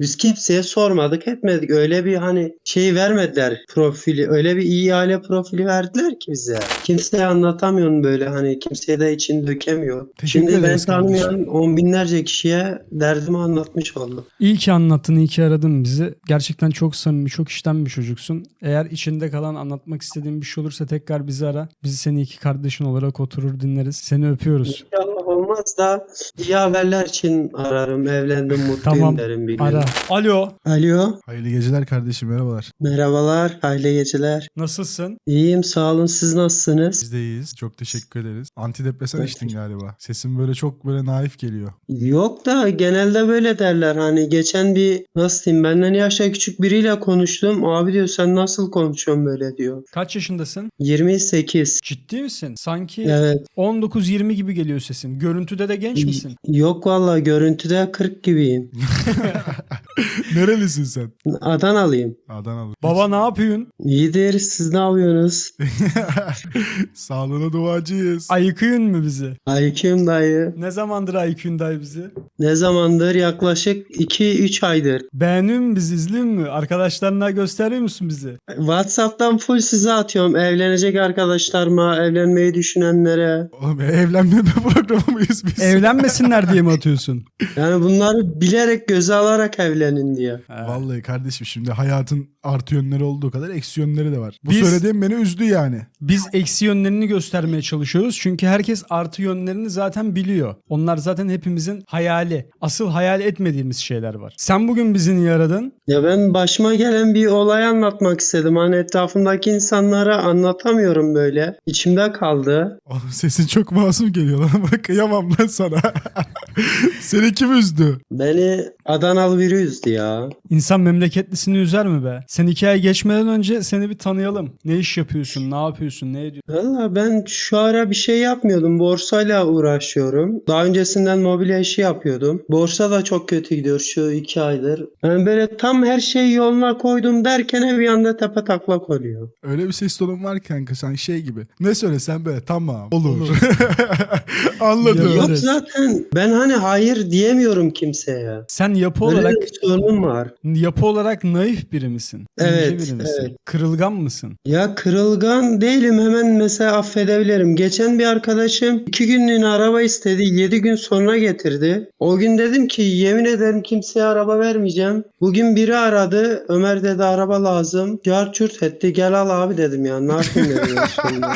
Biz kimseye sormadık etmedik. Öyle bir hani şey vermediler profili. Öyle bir iyi aile profili verdiler ki bize. Kimseye anlatamıyorum böyle hani kimseye de için dökemiyor. Teşekkür Şimdi ben tanımayan on binlerce kişiye derdimi anlatmış oldum. İyi ki anlattın, iyi ki aradın bizi. Gerçekten çok samimi, çok işten bir çocuksun. Eğer içinde kalan anlatmak istediğin bir şey olursa tekrar bizi ara. Biz seni iki kardeşin olarak oturur dinleriz. Seni öpüyoruz. İnşallah olmaz da iyi haberler için ararım. Evlendim mutluyum Tamam, derim bir gün. Ara. Alo. Alo. Hayırlı geceler kardeşim merhabalar. Merhabalar. Hayırlı geceler. Nasılsın? İyiyim sağ olun. Siz nasılsınız? Biz de iyiyiz. Çok teşekkür ederiz. Antidepresan içtin galiba. Sesin böyle çok böyle naif geliyor. Yok da genelde böyle derler. Hani geçen bir nasıl diyeyim benden yaşça küçük biriyle konuştum. Abi diyor sen nasıl konuşuyorsun böyle diyor. Kaç yaşındasın? 28. Ciddi misin? Sanki Evet. 19-20 gibi geliyor sesin. Görüntüde de genç misin? Yok vallahi görüntüde 40 gibiyim. Nerelisin sen? Adanalıyım. Adanalı. Baba ne yapıyorsun? İyidir. Siz ne yapıyorsunuz? Sağlığına duacıyız. Ayıkıyorsun mu bizi? Aleyküm dayı. Ne zamandır ayıkıyorsun dayı bizi? Ne zamandır? Yaklaşık 2-3 aydır. Beğeniyor musun bizi? İzliyor musun? Arkadaşlarına gösteriyor musun bizi? WhatsApp'tan full size atıyorum. Evlenecek arkadaşlarıma, evlenmeyi düşünenlere. Oğlum evlenme programı mıyız biz? Evlenmesinler diye mi atıyorsun? Yani bunları bilerek göze alarak evlenin diye. Vallahi kardeşim şimdi hayatın artı yönleri olduğu kadar eksi yönleri de var. Bu Biz- söylediğim beni üzdü yani. Biz eksi yönlerini göstermeye çalışıyoruz. Çünkü herkes artı yönlerini zaten biliyor. Onlar zaten hepimizin hayali. Asıl hayal etmediğimiz şeyler var. Sen bugün bizi niye aradın? Ya ben başıma gelen bir olay anlatmak istedim. Hani etrafımdaki insanlara anlatamıyorum böyle. İçimde kaldı. Oğlum sesin çok masum geliyor lan. Bak kıyamam lan sana. Seni kim üzdü? Beni Adanalı biri üzdü ya. İnsan memleketlisini üzer mi be? Sen iki ay geçmeden önce seni bir tanıyalım. Ne iş yapıyorsun? Ne yapıyorsun? Ne ediyorsun? Valla ben şu ara bir şey yapmıyordum. Borsayla uğraşıyorum. Daha öncesinden mobilya işi yapıyordum. Borsa da çok kötü gidiyor şu iki aydır. Yani böyle tam her şeyi yoluna koydum derken bir anda tepe taklak oluyor. Öyle bir ses tonun var kanka sen şey gibi. Ne söylesen böyle tamam olur. Anladım. Yok zaten ben hani hayır diyemiyorum kimseye. Sen yapı Böyle olarak bir sorunum var. yapı olarak naif biri misin? İnce Evet, biri misin? evet. Kırılgan mısın? Ya kırılgan değilim hemen mesela affedebilirim. Geçen bir arkadaşım iki günlüğüne araba istedi. Yedi gün sonra getirdi. O gün dedim ki yemin ederim kimseye araba vermeyeceğim. Bugün biri aradı. Ömer dedi araba lazım. Carçurt etti. Gel al abi dedim ya. Ne yapayım dedim ya şimdi.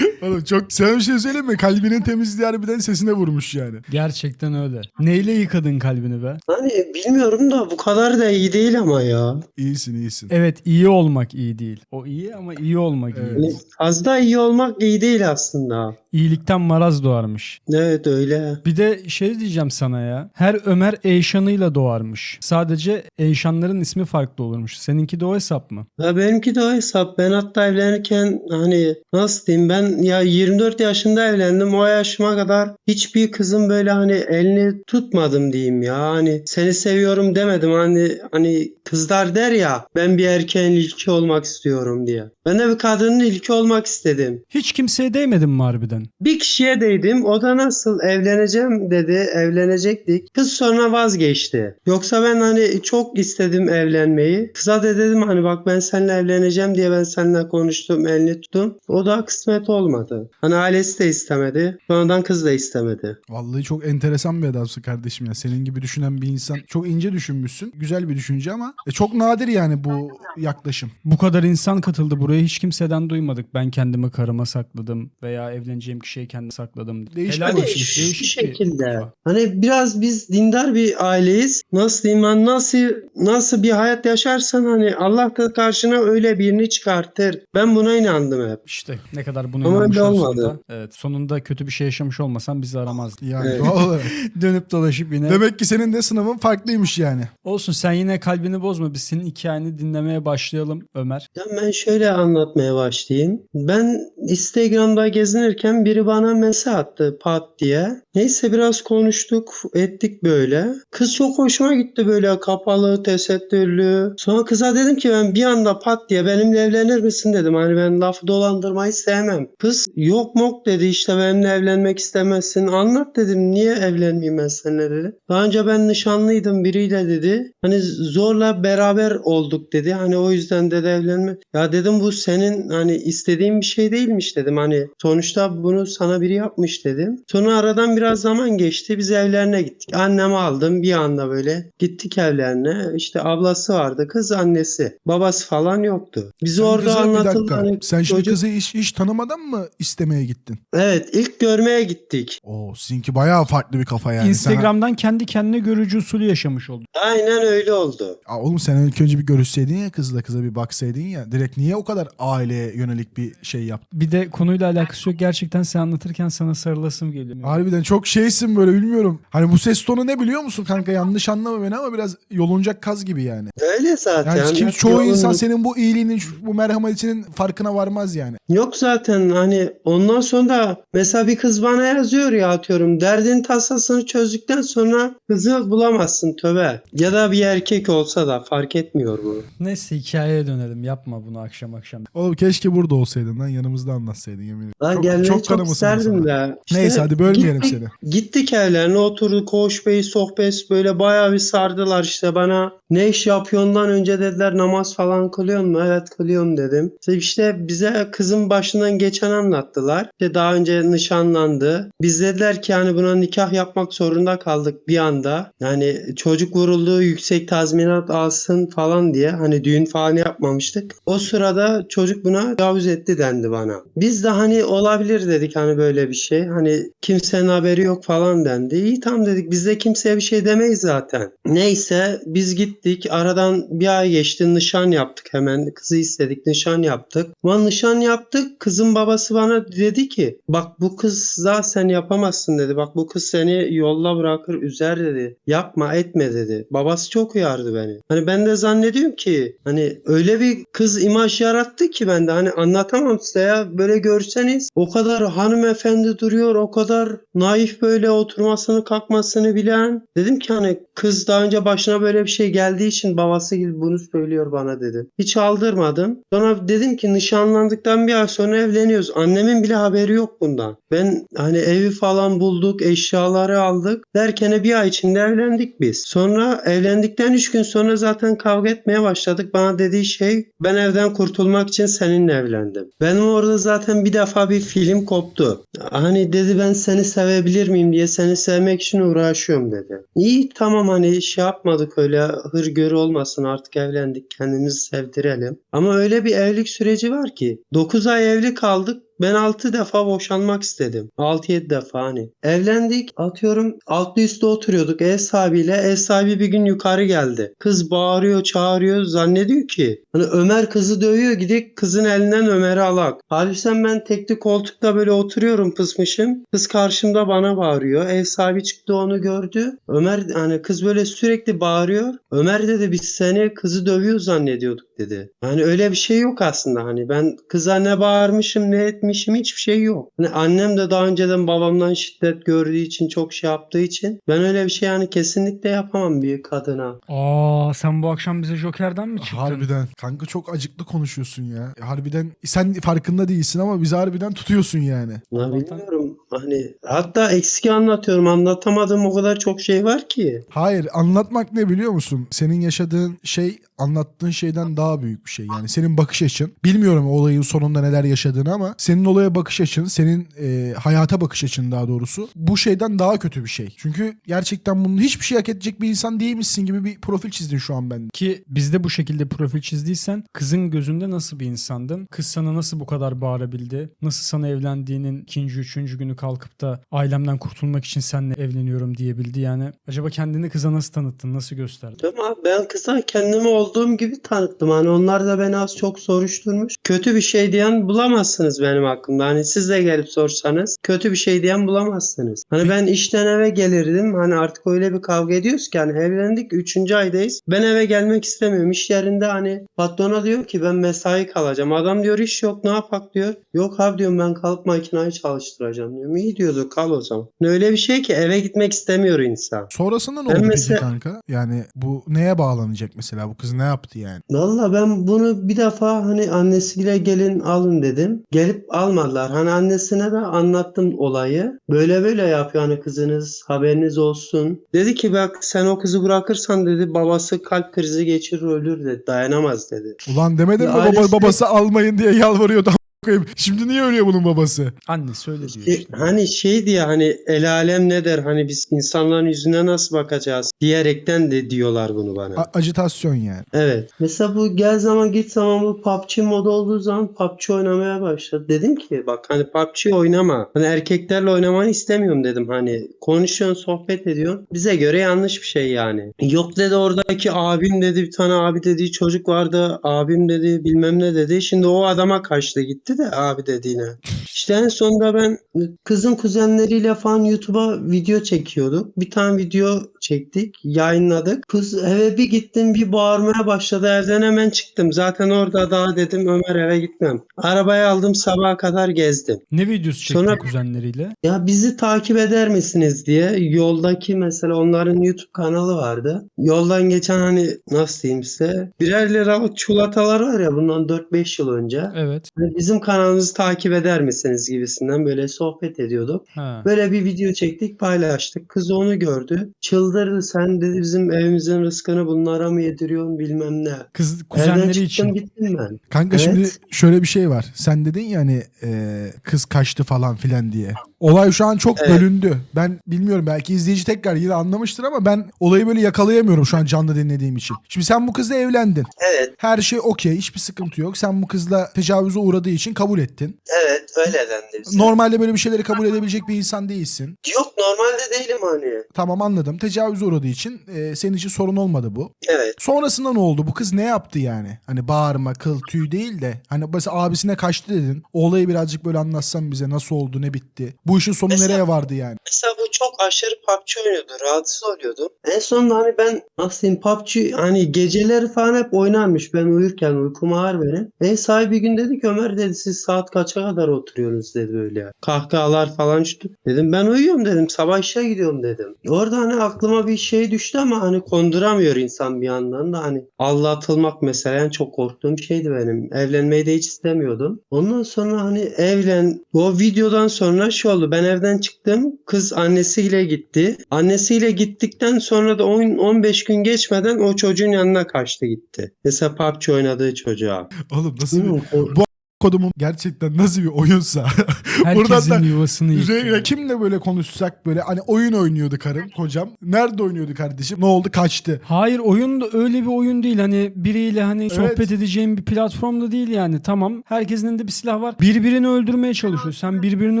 Oğlum çok sana bir şey söyleyeyim mi? Kalbinin temizliği harbiden sesine vurmuş yani. Gerçekten öyle. Neyle yıkadın kalbini be? Hani bilmiyorum da bu kadar da iyi değil ama ya. İyisin iyisin. Evet iyi olmak iyi değil. O iyi ama iyi olmak Evet. iyi. Hani fazla iyi olmak iyi değil aslında. İyilikten maraz doğarmış. Evet öyle. Bir de şey diyeceğim sana ya. Her Ömer Eyşan'ıyla doğarmış. Sadece Eyşanların ismi farklı olurmuş. Seninki de o hesap mı? Ya benimki de o hesap. Ben hatta evlenirken hani nasıl diyeyim ben ya 24 yaşında evlendim. O yaşıma kadar hiçbir kızın böyle hani elini tutmadım diyeyim ya. Hani seni seviyorum demedim. Hani hani kızlar der ya ben bir erkeğin ilki olmak istiyorum diye. Ben de bir kadının ilki olmak istedim. Hiç kimseye değmedin mi harbiden? Bir kişiye değdim. O da nasıl evleneceğim dedi. Evlenecektik. Kız sonra vazgeçti. Yoksa ben hani çok istedim evlenmeyi. Kıza da dedim hani bak ben seninle evleneceğim diye ben seninle konuştum. Elini tuttum. O da kısmet olmadı. Hani ailesi de istemedi. Sonradan kız da istemedi. Vallahi çok enteresan bir adamsın kardeşim ya. Senin gibi düşünen bir insan. Çok ince düşünmüşsün. Güzel bir düşünce ama e, çok nadir yani bu yaklaşım. Bu kadar insan katıldı buraya hiç kimseden duymadık. Ben kendimi karıma sakladım veya evleneceğim kişiye kendimi sakladım. Değişik Helal bir Hani olsun, şu değişik bir şekilde. kafa. Hani biraz biz dindar bir aileyiz. Nasıl diyeyim ben nasıl nasıl bir hayat yaşarsan hani Allah da karşına öyle birini çıkartır. Ben buna inandım hep. İşte ne kadar bunu Ama inanmış olmadı. da evet, sonunda kötü bir şey yaşamış olmasan bizi aramazdın. Yani Evet. doğal olarak. Dönüp dolaşıp yine. Demek ki senin de sınavın farklıymış yani. Olsun sen yine kalbini bozma. Biz senin hikayeni dinlemeye başlayalım Ömer. Ya ben şöyle anlatmaya başlayayım. Ben Instagram'da gezinirken biri bana mesaj attı pat diye. Neyse biraz konuştuk ettik böyle. Kız çok hoşuma gitti böyle kapalı tesettürlü. Sonra kıza dedim ki ben bir anda pat diye benimle evlenir misin dedim. Hani ben lafı dolandırmayı sevmem. Sevmem. Kız yok mok dedi işte benimle evlenmek istemezsin. Anlat dedim niye evlenmeyeyim ben seninle dedi. Daha önce ben nişanlıydım biriyle dedi. Hani zorla beraber olduk dedi. Hani o yüzden dedi evlenme. Ya dedim bu senin hani istediğin bir şey değilmiş dedim. Hani sonuçta bunu sana biri yapmış dedim. Sonra aradan biraz zaman geçti. Biz evlerine gittik. Annemi aldım bir anda böyle. Gittik evlerine. İşte ablası vardı. Kız annesi. Babası falan yoktu. Bizi Sen orada bir anlatıldı. hani Sen şimdi çocuk- kızı hiç, hiç tanımadan mı istemeye gittin? Evet ilk görmeye gittik. Oo sizinki bayağı farklı bir kafa yani. Sen- Instagram'dan kendi kendine görücü usulü yaşamış oldu. Aynen öyle oldu. Aa, oğlum sen ilk önce bir görüşseydin ya kızla kıza bir baksaydın ya. Direkt niye o kadar aileye yönelik bir şey yaptın? Bir de konuyla alakası yok. Gerçekten sen anlatırken sana sarılasım geliyor. Harbiden çok şeysin böyle bilmiyorum. Hani bu ses tonu ne biliyor musun kanka yanlış anlama beni ama biraz yolunacak kaz gibi yani. Öyle zaten. Yani kim, çoğu yolun- insan senin bu iyiliğinin, şu- bu merhametinin farkına varmaz yani. Yok zaten hani ondan sonra da mesela bir kız bana yazıyor ya atıyorum derdin tasasını çözdükten sonra kızı bulamazsın töbe. Ya da bir erkek olsa da fark etmiyor bu. Neyse hikayeye dönelim. Yapma bunu akşam akşam. Oğlum keşke burada olsaydın lan yanımızda anlatsaydın yemin ederim. Lan Çok, gelmeyi çok çok, isterdim de. İşte Neyse hadi bölmeyelim gittik, seni. Gittik evlerine oturduk hoş bey sohbet böyle bayağı bir sardılar işte bana ne iş yapıyorsundan önce dediler namaz falan kılıyor mu? Evet kılıyorum dedim. İşte- bize kızın başından geçen anlattılar. İşte daha önce nişanlandı. Biz dediler ki hani buna nikah yapmak zorunda kaldık bir anda. Yani çocuk vuruldu yüksek tazminat alsın falan diye hani düğün falan yapmamıştık. O sırada çocuk buna tecavüz etti dendi bana. Biz de hani olabilir dedik hani böyle bir şey. Hani kimsenin haberi yok falan dendi. İyi tamam dedik biz de kimseye bir şey demeyiz zaten. Neyse biz gittik aradan bir ay geçti nişan yaptık hemen. Kızı istedik nişan yaptık. Ama nişan yaptık kızın babası bana dedi ki bak bu kızla sen yapamazsın dedi. Bak bu kız seni yolda bırakır üzer dedi. Yapma etme dedi. Babası çok uyardı beni. Hani ben de zannediyorum ki hani öyle bir kız imaj yarattı ki bende hani anlatamam size ya böyle görseniz o kadar hanımefendi duruyor o kadar naif böyle oturmasını kalkmasını bilen dedim ki hani kız daha önce başına böyle bir şey geldiği için babası gibi bunu söylüyor bana dedi. Hiç aldırmadım. Sonra dedim ki nişanlandıktan bir ay sonra evleniyoruz. Annemin bile haberi yok bundan. Ben hani evi falan bulduk, eşyaları aldık. Derken bir ay içinde evlendik biz. Sonra evlendikten 3 gün sonra zaten kavga etmeye başladık. Bana dediği şey ben evden kurtulmak için seninle evlendim. Benim orada zaten bir defa bir film koptu. Hani dedi ben seni sevebilir miyim diye seni sevmek için uğraşıyorum dedi. İyi tamam hani şey yapmadık öyle hır gör olmasın artık evlendik kendimizi sevdirelim. Ama öyle bir evlilik süreci var ki 9 ay evli kaldık ben 6 defa boşanmak istedim. 6-7 defa hani. Evlendik atıyorum altlı üstte oturuyorduk ev sahibiyle. Ev sahibi bir gün yukarı geldi. Kız bağırıyor çağırıyor zannediyor ki. Hani Ömer kızı dövüyor gidip kızın elinden Ömer'i alak. Halbuki ben tekli koltukta böyle oturuyorum pısmışım. Kız karşımda bana bağırıyor. Ev sahibi çıktı onu gördü. Ömer hani kız böyle sürekli bağırıyor. Ömer dedi biz seni kızı dövüyor zannediyorduk dedi. Yani öyle bir şey yok aslında hani ben kıza ne bağırmışım ne etmişim hiçbir şey yok. Hani annem de daha önceden babamdan şiddet gördüğü için çok şey yaptığı için ben öyle bir şey yani kesinlikle yapamam bir kadına. Aa sen bu akşam bize Joker'den mi çıktın? Harbiden. Kanka çok acıklı konuşuyorsun ya. Harbiden sen farkında değilsin ama bizi harbiden tutuyorsun yani. Ya Allah'tan- bilmiyorum hani hatta eksik anlatıyorum anlatamadığım o kadar çok şey var ki. Hayır anlatmak ne biliyor musun? Senin yaşadığın şey anlattığın şeyden daha büyük bir şey. Yani senin bakış açın. Bilmiyorum olayın sonunda neler yaşadığını ama senin olaya bakış açın, senin e, hayata bakış açın daha doğrusu bu şeyden daha kötü bir şey. Çünkü gerçekten bunun hiçbir şey hak edecek bir insan değilmişsin gibi bir profil çizdin şu an bende. Ki bizde bu şekilde profil çizdiysen kızın gözünde nasıl bir insandın? Kız sana nasıl bu kadar bağırabildi? Nasıl sana evlendiğinin ikinci, üçüncü günü kalkıp da ailemden kurtulmak için seninle evleniyorum diyebildi yani. Acaba kendini kıza nasıl tanıttın? Nasıl gösterdin? Ama ben kıza kendimi olduğum gibi tanıttım. Hani onlar da beni az çok soruşturmuş. Kötü bir şey diyen bulamazsınız benim hakkımda. Hani siz de gelip sorsanız kötü bir şey diyen bulamazsınız. Hani ben işten eve gelirdim. Hani artık öyle bir kavga ediyoruz ki hani evlendik 3. aydayız. Ben eve gelmek istemiyorum. İş yerinde hani patrona diyor ki ben mesai kalacağım. Adam diyor iş yok ne yapak diyor. Yok abi diyorum ben kalıp makinayı çalıştıracağım diyor. Dedim. İyi diyordu kal o zaman. Öyle bir şey ki eve gitmek istemiyor insan. Sonrasında ne oldu mesela- peki kanka? Yani bu neye bağlanacak mesela? Bu kız ne yaptı yani? Valla ben bunu bir defa hani annesiyle gelin alın dedim. Gelip almadılar. Hani annesine de anlattım olayı. Böyle böyle yapıyor hani kızınız haberiniz olsun. Dedi ki bak sen o kızı bırakırsan dedi babası kalp krizi geçirir ölür dedi. Dayanamaz dedi. Ulan demedin Ya mi baba, ailesi- babası almayın diye yalvarıyordu. Koyayım. Şimdi niye ölüyor bunun babası? Annesi öyle diyor E, işte. Hani şey diye hani el alem ne der hani biz insanların yüzüne nasıl bakacağız diyerekten de diyorlar bunu bana. A- acitasyon yani. Evet. Mesela bu gel zaman git zaman bu PUBG modu olduğu zaman PUBG oynamaya başladı. Dedim ki bak hani PUBG oynama. Hani erkeklerle oynamanı istemiyorum dedim. Hani konuşuyorsun sohbet ediyorsun. Bize göre yanlış bir şey yani. Yok dedi oradaki abim dedi bir tane abi dediği çocuk vardı. Abim dedi bilmem ne dedi. Şimdi o adama kaçtı gitti de abi dediğine. İşte en sonunda ben kızın kuzenleriyle falan YouTube'a video çekiyorduk. Bir tane video çektik, yayınladık. Kız eve bir gittim bir bağırmaya başladı. Evden hemen çıktım. Zaten orada daha dedim Ömer eve gitmem. Arabayı aldım sabaha kadar gezdim. Ne videosu çekti Sonra- kuzenleriyle? Ya bizi takip eder misiniz diye yoldaki mesela onların YouTube kanalı vardı. Yoldan geçen hani nasıl diyeyim size birer liralık çikolatalar var ya bundan 4-5 yıl önce. Evet. Hani Bizim kanalımızı takip eder misiniz gibisinden böyle sohbet ediyorduk. Ha. Böyle bir video çektik paylaştık. Kız onu gördü. Çıldırdı sen dedi bizim evimizin rızkını bunlara mı yediriyorsun bilmem ne. Kız kuzenleri için. gittim ben. Kanka Evet. şimdi şöyle bir şey var. Sen dedin ya hani e, kız kaçtı falan filan diye. Olay şu an çok Evet. bölündü. Ben bilmiyorum belki izleyici tekrar yine anlamıştır ama ben olayı böyle yakalayamıyorum şu an canlı dinlediğim için. Şimdi sen bu kızla evlendin. Evet Her şey okey hiçbir sıkıntı yok. Sen bu kızla tecavüze uğradığı için kabul ettin. evet öyle bize. Normalde böyle bir şeyleri kabul edebilecek bir insan değilsin. Yok normalde değilim hani. Tamam anladım. Tecavüze uğradığı için e, senin için sorun olmadı bu. Evet. Sonrasında ne oldu? Bu kız ne yaptı yani? Hani bağırma, kıl, tüy değil de hani mesela abisine kaçtı dedin. O olayı birazcık böyle anlatsan bize nasıl oldu, ne bitti? Bu işin sonu Mesela- nereye vardı yani? Mesela bu çok aşırı PUBG oynuyordu. Rahatsız oluyordu. En sonunda hani ben nasıl diyeyim PUBG hani geceleri falan hep oynarmış. Ben uyurken uykum ağır benim. Ev sahibi gün dedi ki Ömer dedi siz saat kaça kadar oturuyorsunuz dedi böyle. Kahkahalar falan çıktı. Dedim ben uyuyorum dedim. Sabah işe gidiyorum dedim. Orada hani aklıma bir şey düştü ama hani konduramıyor insan bir yandan da hani aldatılmak mesela en çok korktuğum şeydi benim. Evlenmeyi de hiç istemiyordum. Ondan sonra hani evlen o videodan sonra şey oldu. Ben evden çıktım. Kız annesiyle gitti. Annesiyle gittikten sonra da 10 15 gün geçmeden o çocuğun yanına kaçtı gitti. Mesela PUBG oynadığı çocuğa. Oğlum nasıl bir o- kodumun gerçekten nasıl bir oyunsa. Buradan Herkesin da yuvasını yıkıyor. kimle böyle konuşsak böyle hani oyun oynuyordu karım kocam. Nerede oynuyordu kardeşim? Ne oldu? Kaçtı. Hayır oyun da öyle bir oyun değil. Hani biriyle hani sohbet edeceğin bir platformda değil yani. Tamam herkesin elinde bir silah var. Birbirini öldürmeye çalışıyor. Sen birbirini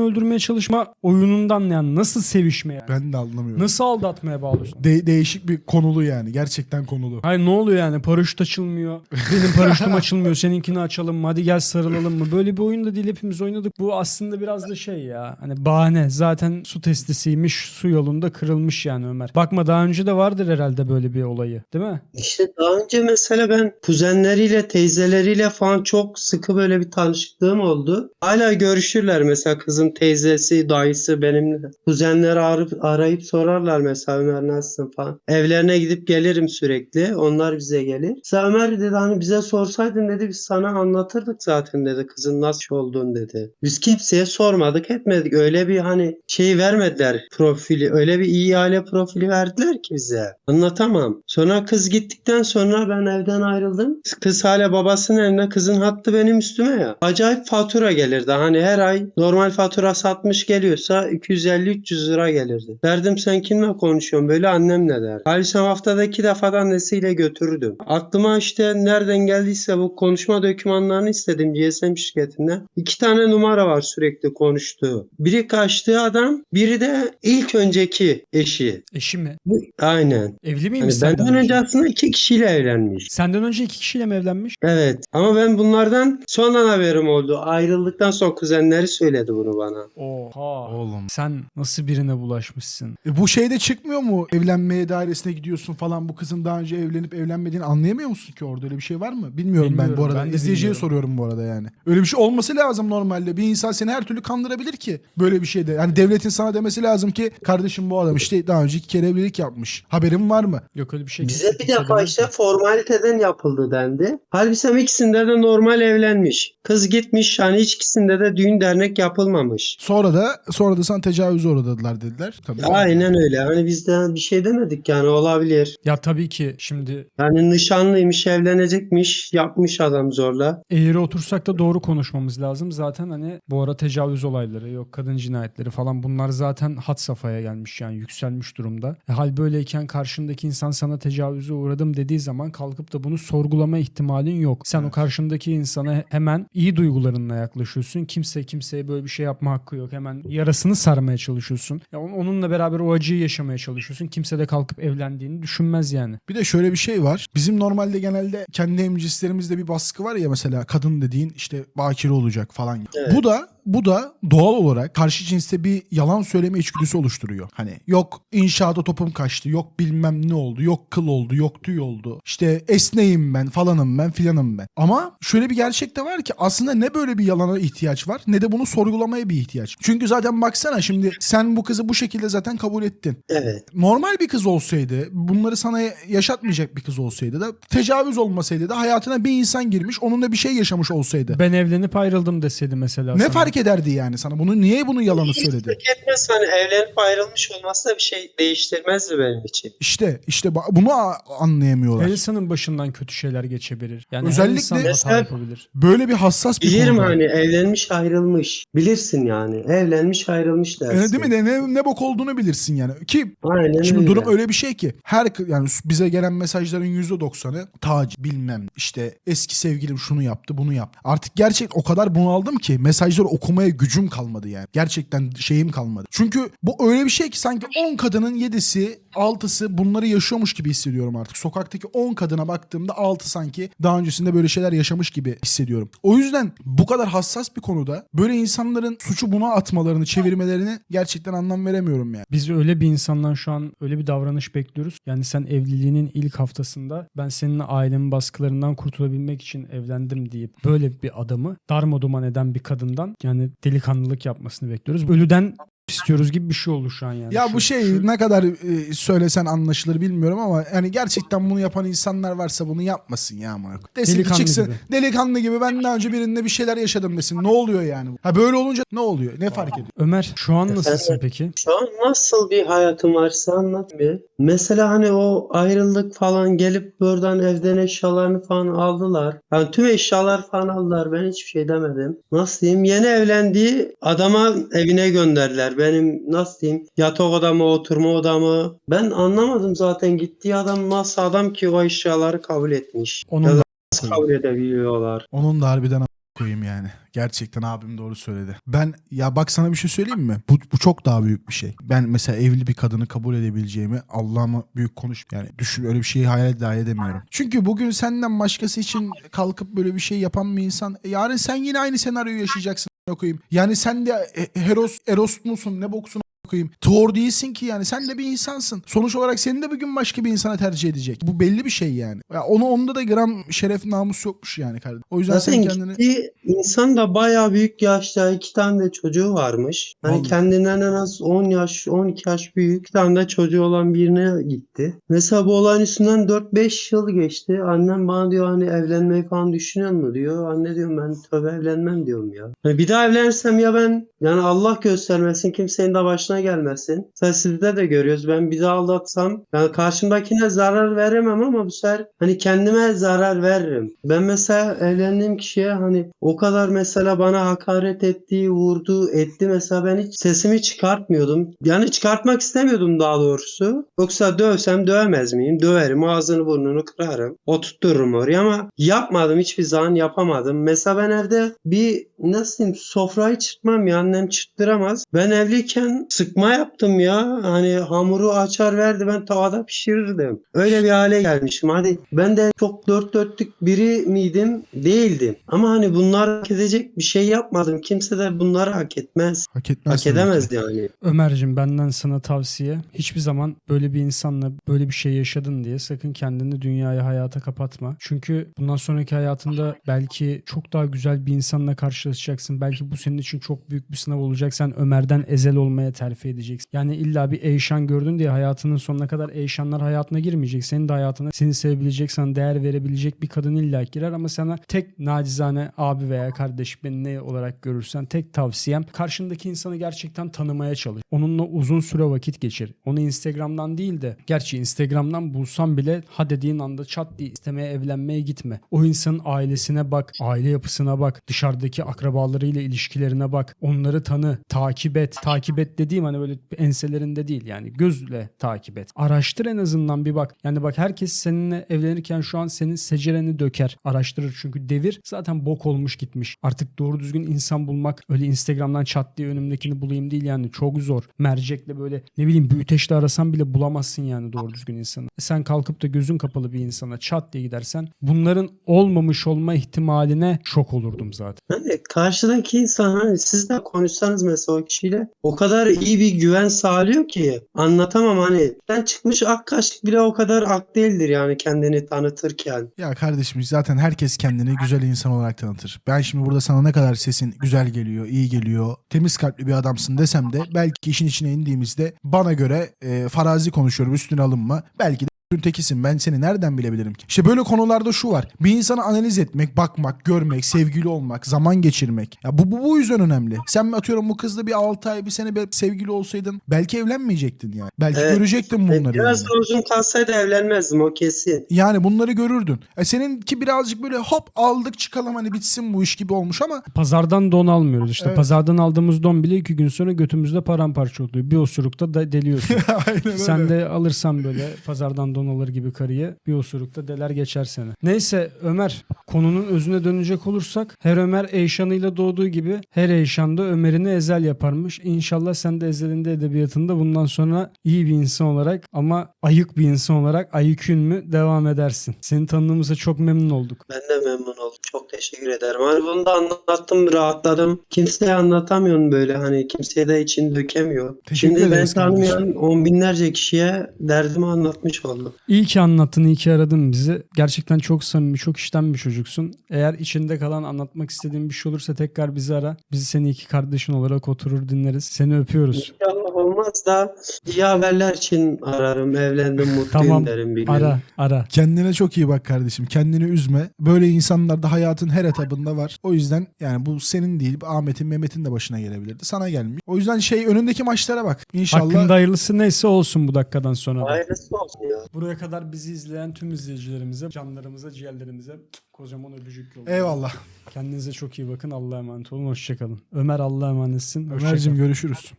öldürmeye çalışma oyunundan yani nasıl sevişme yani? Ben de anlamıyorum. Nasıl aldatmaya bağlıyorsun? De- değişik bir konulu yani. Gerçekten konulu. Hayır ne oluyor yani paraşüt açılmıyor. Benim paraşütüm açılmıyor. Seninkini açalım? Hadi gel sarılalım mı? Böyle bir oyun da değil hepimiz oynadık. Bu aslında biraz da şey ya. Hani bahane. Zaten su testisiymiş. Su yolunda kırılmış yani Ömer. Bakma daha önce de vardır herhalde böyle bir olayı. Değil mi? İşte daha önce mesela ben kuzenleriyle, teyzeleriyle falan çok sıkı böyle bir tanışıklığım oldu. Hala görüşürler mesela kızın teyzesi, dayısı benimle. Kuzenleri arayıp, arayıp sorarlar mesela Ömer nasılsın falan. Evlerine gidip gelirim sürekli. Onlar bize gelir. Mesela Ömer dedi hani bize sorsaydın dedi biz sana anlatırdık zaten dedi kızın nasıl olduğunu dedi. Biz kimseye sormadık etmedik. Öyle bir hani şey vermediler profili. Öyle bir iyi aile profili verdiler ki bize. Anlatamam. Sonra kız gittikten sonra ben evden ayrıldım. Kız hala babasının evinde. Kızın hattı benim üstüme ya. Acayip fatura gelirdi. Hani her ay normal fatura satmış geliyorsa 250-300 lira gelirdi. Derdim sen kimle konuşuyorsun? Böyle annem ne der? Halbuki haftada iki defa annesiyle götürürdüm. Aklıma işte nereden geldiyse bu konuşma dokümanlarını istedim GSM şirketinden. İki tane numara var sürekli konuştuğu. Biri kaçtığı adam, biri de ilk önceki eşi. Eşi mi? Bu- Aynen. Evli miymiş senden benden önce? önce aslında iki kişiyle evlenmiş. Senden önce iki kişiyle mi evlenmiş? Evet. Ama ben bunlardan sonradan haberim oldu. Ayrıldıktan sonra kuzenleri söyledi bunu bana. Oha. Oğlum. Sen nasıl birine bulaşmışsın? E bu şeyde çıkmıyor mu? Evlenmeye dairesine gidiyorsun falan. Bu kızın daha önce evlenip evlenmediğini anlayamıyor musun ki orada öyle bir şey var mı? Bilmiyorum ben bu Bilmiyorum, arada. ben de İzleyiciye bilmiyorum. soruyorum bu arada yani. Öyle bir şey olması lazım normalde. Bir insan seni her türlü kandırabilir ki böyle bir şeyde. Yani devletin sana demesi lazım ki kardeşim bu adam işte daha önce iki kere evlilik yapmış. Haberin var mı? Yok öyle bir şey. Bize bir defa işte de. formaliteden yapıldı dendi. Halbuki ikisinde de normal evlenmiş. Kız gitmiş hani hiç ikisinde de düğün dernek yapılmamış. Sonra da sonra da sana tecavüze uğradılar dediler. Tabii. Aynen öyle. Hani biz de bir şey demedik yani olabilir. Ya tabii ki şimdi Yani nişanlıymış, evlenecekmiş, yapmış adam zorla. eğri otursak da doğru konuşmamız lazım. Zaten hani bu ara tecavüz olayları yok kadın cinayetleri falan bunlar zaten had safhaya gelmiş yani yükselmiş durumda. E, hal böyleyken karşındaki insan sana tecavüze uğradım dediği zaman kalkıp da bunu sorgulama ihtimalin yok. Sen o karşındaki insana hemen iyi duygularınla yaklaşıyorsun. Kimse kimseye böyle bir şey yapma hakkı yok. Hemen yarasını sarmaya çalışıyorsun. Ya on- onunla beraber o acıyı yaşamaya çalışıyorsun. Kimse de kalkıp evlendiğini düşünmez yani. Bir de şöyle bir şey var. Bizim normalde genelde kendi hemcinslerimizde bir baskı var ya mesela kadın dediğin işte bakire olacak falan. Evet. Bu da bu da doğal olarak karşı cinste bir yalan söyleme içgüdüsü oluşturuyor. Hani yok inşaata topum kaçtı, yok bilmem ne oldu, yok kıl oldu, yok tüy oldu. İşte esneyim ben, falanım ben, filanım ben. Ama şöyle bir gerçek de var ki aslında ne böyle bir yalana ihtiyaç var ne de bunu sorgulamaya bir ihtiyaç. Çünkü zaten baksana şimdi sen bu kızı bu şekilde zaten kabul ettin Evet. normal bir kız olsaydı, bunları sana yaşatmayacak bir kız olsaydı da tecavüz olmasaydı da hayatına bir insan girmiş, onunla bir şey yaşamış olsaydı. Ben evlenip ayrıldım deseydi mesela. ne sana. fark ederdi yani sana? Bunu niye bunu yalanı söyledi? Fark etmez hani evlenip ayrılmış olması da bir şey değiştirmezdi benim için. İşte işte ba- bunu a- anlayamıyorlar. Her insanın başından kötü şeyler geçebilir. Yani Özellikle- her insan hata Mesela- yapabilir. Böyle bir hassas bir Bilirim konuda. hani evlenmiş ayrılmış. Bilirsin yani. Evlenmiş ayrılmış dersin. E, değil mi? Ne, ne, ne bok olduğunu bilirsin yani. Ki Aynen Şimdi öyle. durum öyle bir şey ki her yani bize gelen mesajların %90'ı tac bilmem işte eski sevgilim şunu yaptı bunu yaptı. Artık gerçek o kadar bunaldım ki mesajları okumaya gücüm kalmadı yani. Gerçekten şeyim kalmadı. Çünkü bu öyle bir şey ki sanki 10 kadının 7'si 6'sı bunları yaşıyormuş gibi hissediyorum artık. Sokaktaki 10 kadına baktığımda 6 sanki daha öncesinde böyle şeyler yaşamış gibi hissediyorum. O yüzden bu kadar hassas bir konuda böyle insanların suçu buna atmalarını, çevirmelerini gerçekten anlam veremiyorum yani. Biz öyle bir insandan şu an öyle bir davranış bekliyoruz. Yani sen evliliğinin ilk haftasında ben seninle ailemin baskılarından kurtulabilmek için evlendim deyip böyle bir adamı darmaduman eden bir kadından yani delikanlılık yapmasını bekliyoruz. Ölüden istiyoruz gibi bir şey oldu şu an yani. Ya Şu- bu şey şu- ne kadar e, söylesen anlaşılır bilmiyorum ama yani gerçekten bunu yapan insanlar varsa bunu yapmasın ya amına koyayım. Desin Delikanlı çıksın gibi. delikanlı gibi ben daha önce birinde bir şeyler yaşadım desin. Ne oluyor yani? Ha böyle olunca ne oluyor? Ne fark ediyor? Ömer şu an nasılsın Efendim? peki? Şu an nasıl bir hayatım varsa anlat bir. Mesela hani o ayrılık falan gelip buradan evden eşyalarını falan aldılar. Yani tüm eşyalar falan aldılar. Ben hiçbir şey demedim. Nasıl diyeyim? Yeni evlendiği adama evine gönderdiler. Benim nasıl diyeyim? Yatak odamı, oturma odamı. Ben anlamadım zaten. Gittiği adam nasıl adam ki o eşyaları kabul etmiş. Onun Ya da nasıl kabul edebiliyorlar? Onun da harbiden koyayım yani. Gerçekten abim doğru söyledi. Ben ya bak sana bir şey söyleyeyim mi? Bu, bu çok daha büyük bir şey. Ben mesela evli bir kadını kabul edebileceğimi Allah'ıma büyük konuş yani düşün öyle bir şeyi hayal dahi edemiyorum. Çünkü bugün senden başkası için kalkıp böyle bir şey yapan bir insan yarın sen yine aynı senaryoyu yaşayacaksın koyayım. Yani sen de e, Heros Eros musun ne boksun koyayım. Thor değilsin ki yani sen de bir insansın. Sonuç olarak seni de bir gün başka bir insana tercih edecek. Bu belli bir şey yani. Ya onu onda da gram şeref namus yokmuş yani kardeşim. O yüzden Zaten sen kendini gittiği insan da bayağı büyük yaşta iki tane de çocuğu varmış. Hani Vallahi. kendinden en az 10 yaş 12 yaş büyük bir tane de çocuğu olan birine gitti. Mesela bu olayın üstünden 4-5 yıl geçti. Annem bana diyor hani evlenmeyi falan düşünüyor mu diyor. Anne diyorum ben tövbe evlenmem diyorum ya. Hani bir daha evlenirsem ya ben yani Allah göstermesin kimsenin de başına gelmesin. Mesela sizde de görüyoruz ben bir daha aldatsam yani karşımdakine zarar veremem ama bu sefer hani kendime zarar veririm. Ben mesela evlendiğim kişiye hani o kadar mesela bana hakaret etti, vurdu, etti mesela ben hiç sesimi çıkartmıyordum. Yani çıkartmak istemiyordum daha doğrusu. Yoksa dövsem dövemez miyim? Döverim, ağzını burnunu kırarım. Oturttururum oraya ama yapmadım hiçbir zaman yapamadım. Mesela ben evde bir nasıl diyeyim sofrayı çırpmam ya annem çırptıramaz. Ben evliyken sıkma yaptım ya. Hani hamuru açar verdi ben tavada pişirirdim. Öyle bir hale gelmişim. Hadi ben de çok dört dörtlük biri miydim? Değildim. Ama hani bunlar hak edecek bir şey yapmadım. Kimse de bunları hak etmez. Hak etmez. Hak edemez yani. Ömer'cim benden sana tavsiye. Hiçbir zaman böyle bir insanla böyle bir şey yaşadın diye sakın kendini dünyaya hayata kapatma. Çünkü bundan sonraki hayatında belki çok daha güzel bir insanla karşılaşacaksın. Belki bu senin için çok büyük bir sınav olacak. Sen Ömer'den ezel olmaya terfi edeceksin. Yani illa bir Eyşan gördün diye hayatının sonuna kadar Eyşanlar hayatına girmeyecek. Senin de hayatına seni sevebilecek, sana değer verebilecek bir kadın illa girer ama sana tek nacizane abi veya kardeş beni ne olarak görürsen tek tavsiyem karşındaki insanı gerçekten tanımaya çalış. Onunla uzun süre vakit geçir. Onu Instagram'dan değil de gerçi Instagram'dan bulsan bile ha dediğin anda çat diye istemeye evlenmeye gitme. O insanın ailesine bak, aile yapısına bak, dışarıdaki akrabalarıyla ilişkilerine bak. Onları tanı, takip et. Takip et dediğim hani böyle enselerinde değil yani gözle takip et. Araştır en azından bir bak. Yani bak herkes seninle evlenirken şu an senin secereni döker. Araştırır çünkü devir zaten bok olmuş gitmiş. Artık doğru düzgün insan bulmak öyle Instagram'dan çat diye önümdekini bulayım değil yani çok zor. Mercekle böyle ne bileyim büyüteçle arasan bile bulamazsın yani doğru düzgün insanı. E Sen kalkıp da gözün kapalı bir insana çat diye gidersen bunların olmamış olma ihtimaline şok olurdum zaten. Hani karşıdaki insan hani siz de konuşsanız mesela o kişiyle o kadar iyi bir güven sağlıyor ki anlatamam hani ben çıkmış ak kaşık bile o kadar ak değildir yani kendini tanıtırken. Ya kardeşim zaten herkes kendini güzel insan olarak tanıtır. Ben şimdi burada sana ne kadar sesin güzel geliyor, iyi geliyor, temiz kalpli bir adamsın desem de belki işin içine indiğimizde bana göre e, farazi konuşuyorum üstüne alınma. Belki de tekisin ben seni nereden bilebilirim ki? İşte böyle konularda şu var. Bir insanı analiz etmek, bakmak, görmek, sevgili olmak, zaman geçirmek. Ya bu, bu, bu yüzden önemli. Sen mi atıyorum bu kızla bir 6 ay bir sene bir sevgili olsaydın belki evlenmeyecektin yani. Belki Evet. görecektin E, bunları. Biraz yani. uzun kalsaydı evlenmezdim o kesin. Yani bunları görürdün. E seninki birazcık böyle hop aldık çıkalım hani bitsin bu iş gibi olmuş ama Pazardan don almıyoruz. İşte Evet. pazardan aldığımız don bile iki gün sonra götümüzde paramparça oluyor. Bir osurukta da deliyorsun. aynen öyle. Sen de alırsan böyle pazardan don alır gibi karıyı bir osurukta deler geçer seni. Neyse Ömer konunun özüne dönecek olursak her Ömer Eyşan'ıyla doğduğu gibi her Eyşan da Ömer'ini ezel yaparmış. İnşallah sen de ezelinde edebiyatında bundan sonra iyi bir insan olarak ama ayık bir insan olarak ayıkün mü devam edersin. Seni tanıdığımıza çok memnun olduk. Ben de memnun oldum. Çok teşekkür ederim. Hani bunu da anlattım, rahatladım. Kimseye anlatamıyorum böyle hani kimseye de için dökemiyor. Teşekkür Şimdi ben tanımayan on binlerce kişiye derdimi anlatmış oldum. İyi ki anlattın, iyi ki aradın bizi. Gerçekten çok samimi, çok işten bir çocuksun. Eğer içinde kalan anlatmak istediğin bir şey olursa tekrar bizi ara. Bizi seni iki kardeşin olarak oturur dinleriz. Seni öpüyoruz. İnşallah olmaz da iyi haberler için ararım. Evlendim mutluyum Tamam, derim bir gün. Ara, ara. Kendine çok iyi bak kardeşim. Kendini üzme. Böyle insanlar da hayatın her etabında var. O yüzden yani bu senin değil Ahmet'in Mehmet'in de başına gelebilirdi. Sana gelmiş. O yüzden şey önündeki maçlara bak. İnşallah. Hakkında hayırlısı neyse olsun bu dakikadan sonra da. Hayırlısı olsun ya. Buraya kadar bizi izleyen tüm izleyicilerimize, canlarımıza, ciğerlerimize kocaman öpücük yolluyorum. Eyvallah. Kendinize çok iyi bakın. Allah'a emanet olun. Hoşçakalın. Ömer Allah'a emanetsin. Hoşça Ömer'cim kal. görüşürüz.